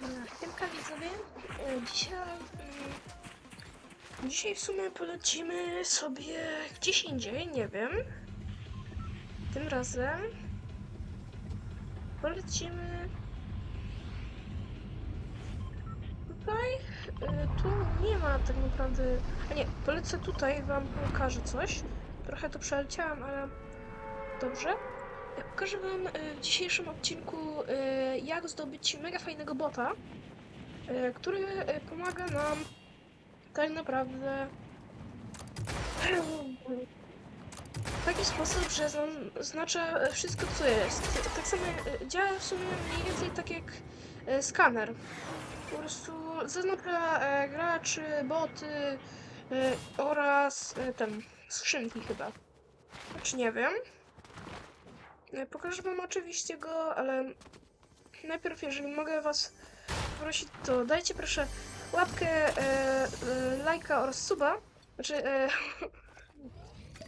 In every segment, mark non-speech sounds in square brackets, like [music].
Dobra, Siemka widzowie. E, Dzisiaj, mm, dzisiaj w sumie polecimy sobie gdzieś indziej, nie wiem. Tym razem polecimy tutaj. E, Tu nie ma tak naprawdę... A nie, polecę tutaj, wam pokażę coś. Trochę to przeleciałam, ale dobrze. Pokażę Wam e, w dzisiejszym odcinku, e, jak zdobyć mega fajnego bota, e, który pomaga nam tak naprawdę w taki sposób, że zaznacza wszystko, co jest. Tak samo działa w sumie mniej więcej tak jak skaner. Po prostu zaznacza graczy, boty oraz ten, skrzynki chyba. Znaczy nie wiem. E, Pokażę wam oczywiście go, ale najpierw, jeżeli mogę was prosić, to dajcie proszę łapkę, e, e, lajka oraz suba. Znaczy, e,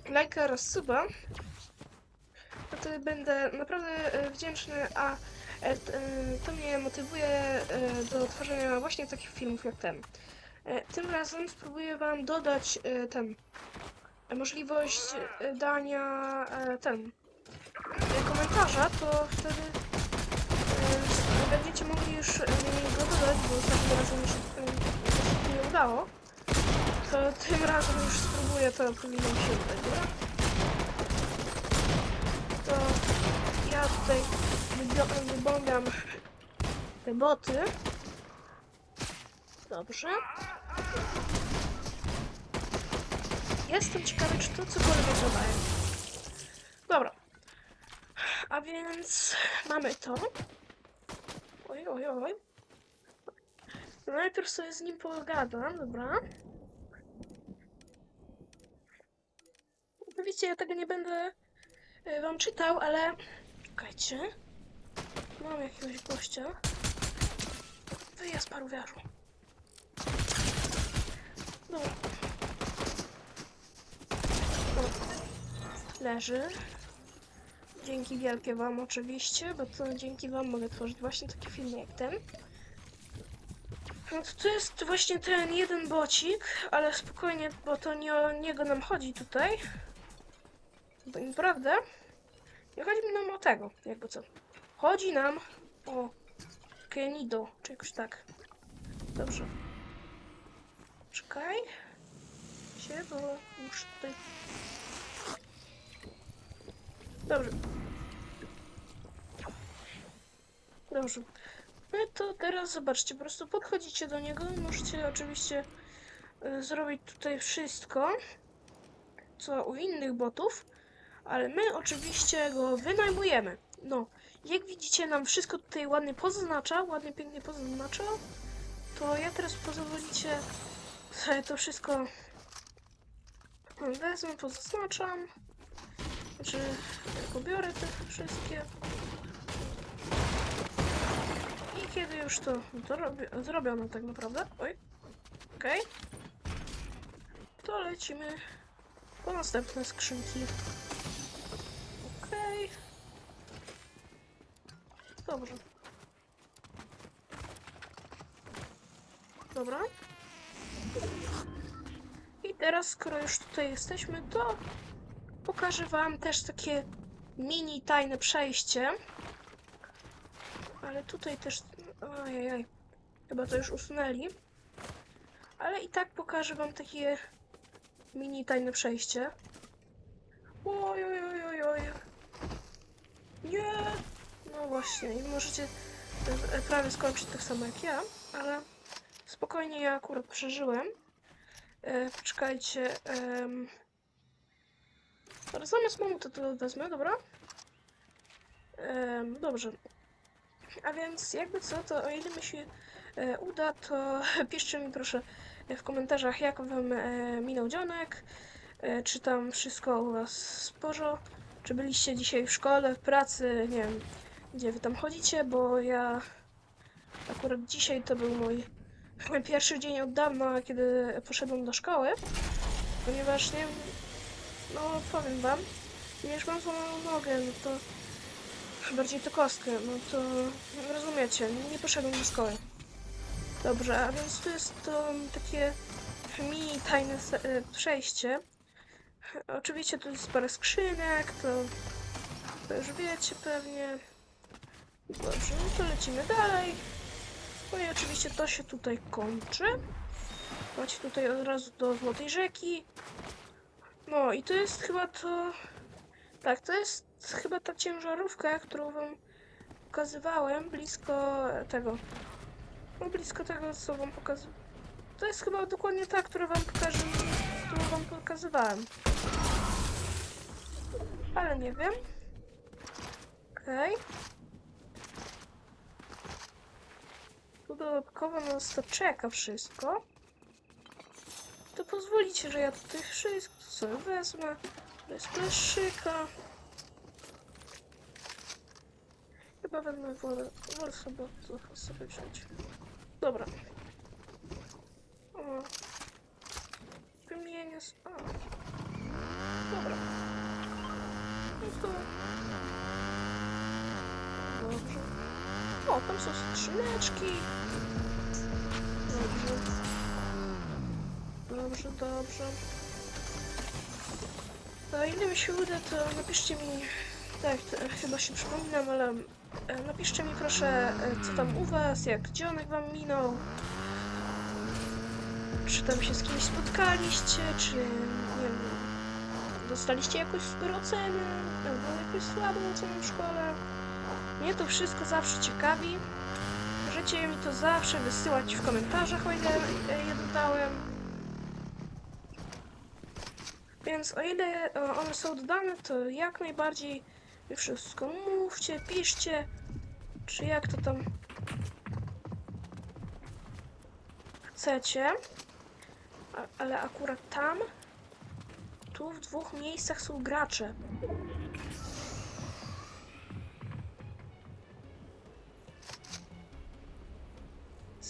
[laughs] lajka oraz suba. Wtedy będę naprawdę e, wdzięczny, a e, e, to mnie motywuje e, do tworzenia właśnie takich filmów jak ten. E, Tym razem spróbuję wam dodać e, ten możliwość dania e, ten komentarza, to wtedy e, będziecie mogli już e, go dodać, bo ostatnim razem mi się e, nie udało. To tym razem już spróbuję, to powinno się udać? To ja tutaj wybągam te boty. Dobrze. Jestem ciekawy, czy to cokolwiek dodaje. Więc mamy to. Oj, oj, oj. Najpierw sobie z nim pogadam, dobra. Oczywiście ja tego nie będę e, wam czytał, ale czekajcie. Mam jakiegoś gościa. Wyjazd paruwiarzu. Dobra. Leży. Dzięki wielkie Wam oczywiście, bo to dzięki Wam mogę tworzyć właśnie takie filmy jak ten. No to, to jest właśnie ten jeden bocik, ale spokojnie, bo to nie o niego nam chodzi tutaj. Bo naprawdę nie chodzi mi nam o tego, jakby co. Chodzi nam o Kenido, czy jakoś tak. Dobrze. Czekaj. Się, bo muszę tutaj Dobrze. Dobrze. No to teraz zobaczcie, po prostu podchodzicie do niego i możecie oczywiście y, zrobić tutaj wszystko, co u innych botów, ale my oczywiście go wynajmujemy. No, jak widzicie, nam wszystko tutaj ładnie pozaznacza, ładnie, pięknie pozaznacza, to ja teraz pozwolicie sobie to wszystko wezmę, pozaznaczam. Znaczy, pobiorę te wszystkie. Kiedy już to zrobiono tak naprawdę, oj, okej, to lecimy po następne skrzynki. Okej. Dobrze. Dobra. I teraz, skoro już tutaj jesteśmy, to pokażę wam też takie mini tajne przejście. Ale tutaj też... Ojej, chyba to już usunęli. Ale i tak pokażę wam takie mini tajne przejście. Oj, oj, oj, oj, oj. Nie! No właśnie, i możecie e, prawie skończyć tak samo jak ja, ale spokojnie ja akurat przeżyłem. E, poczekajcie. em, Dobra, zamiast mamuta to wezmę, dobra? Dobrze. A więc jakby co, to o ile mi się e, uda, to [laughs] piszcie mi proszę w komentarzach, jak wam e, minął dzionek, e, czy tam wszystko u was sporo, czy byliście dzisiaj w szkole, w pracy, nie wiem, gdzie wy tam chodzicie, bo ja akurat dzisiaj to był mój, [laughs] pierwszy dzień od dawna, kiedy poszedłem do szkoły, ponieważ nie no, powiem wam, ponieważ mam złamaną nogę, no to bardziej to kostkę, no to rozumiecie, nie poszedłem do szkoły. Dobrze, a więc tu jest to takie mini tajne e, przejście. Oczywiście tu jest parę skrzynek, to, to już wiecie pewnie. Dobrze, no to lecimy dalej. No i oczywiście to się tutaj kończy. Macie tutaj od razu do Złotej Rzeki. No i to jest chyba to... Tak, to jest chyba ta ciężarówka, którą wam pokazywałem blisko tego. No blisko tego, co wam pokazywałem. To jest chyba dokładnie ta, którą wam pokażę, którą wam pokazywałem. Ale nie wiem. Okej. Tu dodatkowo nas to czeka wszystko. To pozwolicie, że ja tutaj wszystko sobie wezmę. Bez fleszyka. Chyba wezmę wolę, wolę sobie, sobie wziąć. Dobra. O. Wymienię s- A. Dobra. No to... Dobrze. O, tam są skrzyneczki. Dobrze. Dobrze, dobrze. O ile mi się uda, to napiszcie mi... Tak, chyba się przypominam, ale e, napiszcie mi proszę, e, co tam u was, jak dzionek wam minął. Czy tam się z kimś spotkaliście, czy nie wiem, dostaliście jakąś super ocenę, albo jakąś słabą ocenę w szkole. Mnie to wszystko zawsze ciekawi. Możecie mi to zawsze wysyłać w komentarzach, o ile e, je dodałem. Więc o ile e, one są dodane, to jak najbardziej wy wszystko mówcie, piszcie, czy jak to tam chcecie. A, ale akurat tam, tu w dwóch miejscach są gracze.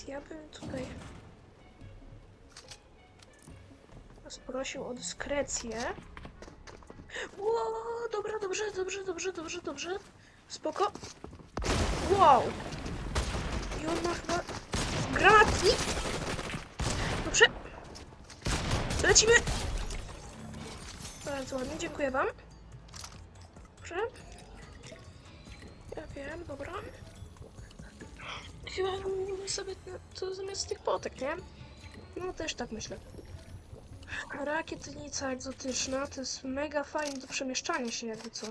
Ja bym tutaj prosił o dyskrecję. Ło, dobra, dobrze, dobrze, dobrze, dobrze, dobrze. Spoko. Wow. I on ma chyba granatnik. Dobrze. Lecimy. Bardzo ładnie, dziękuję wam. Dobrze. Ja wiem, dobra. Chyba sobie to zamiast tych potek, nie? No też tak myślę. Rakietnica egzotyczna to jest mega fajne do przemieszczania się, jakby co.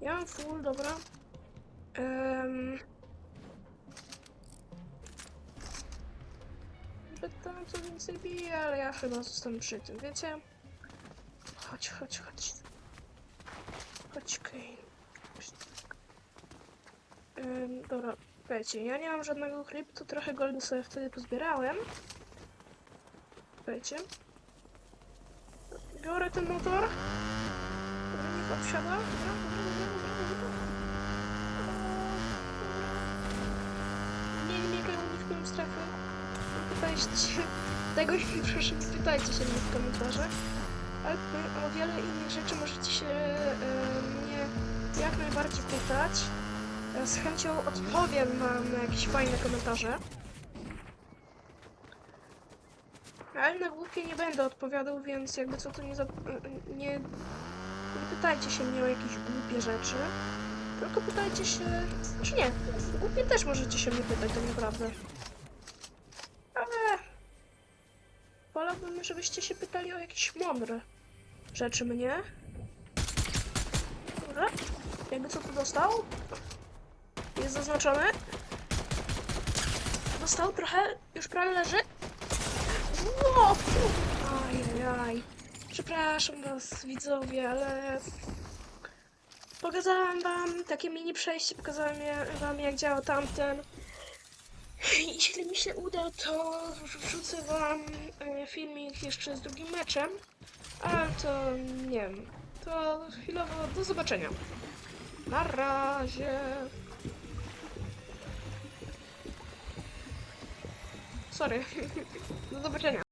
Ja mam full, dobra. Um, tam co więcej bije, ale ja chyba zostanę przy tym, wiecie? Chodź, chodź, chodź. Chodź, Kane. Dobra, wiecie, ja nie mam żadnego to trochę goldu sobie wtedy pozbierałem. Wiecie? Biorę ten motor. Niech dobra. Nie, nie graj uniknąłem strefy. Pytajcie. Tego nie proszę, nie pytajcie się mnie w komentarzach. Ale o wiele innych rzeczy możecie się mnie jak najbardziej pytać. Z chęcią odpowiem na jakieś fajne komentarze. Ale na głupie nie będę odpowiadał, więc jakby co to nie, za, nie, nie pytajcie się mnie o jakieś głupie rzeczy. Tylko pytajcie się... Czy nie? Głupie też możecie się mnie pytać tak naprawdę. Ale... Wolałbym, żebyście się pytali o jakieś mądre rzeczy mnie. Dobra. Jakby co tu dostał? Jest zaznaczone. Dostał trochę, już prawie leży. Ło! Ajajaj. Przepraszam was, widzowie, ale... Pokazałam wam takie mini przejście, pokazałam wam jak działa tamten. Jeśli mi się uda, to wrzucę wam e, filmik jeszcze z drugim meczem. Ale to nie wiem. To chwilowo do zobaczenia. Na razie. Sorry. [laughs] Do zobaczenia.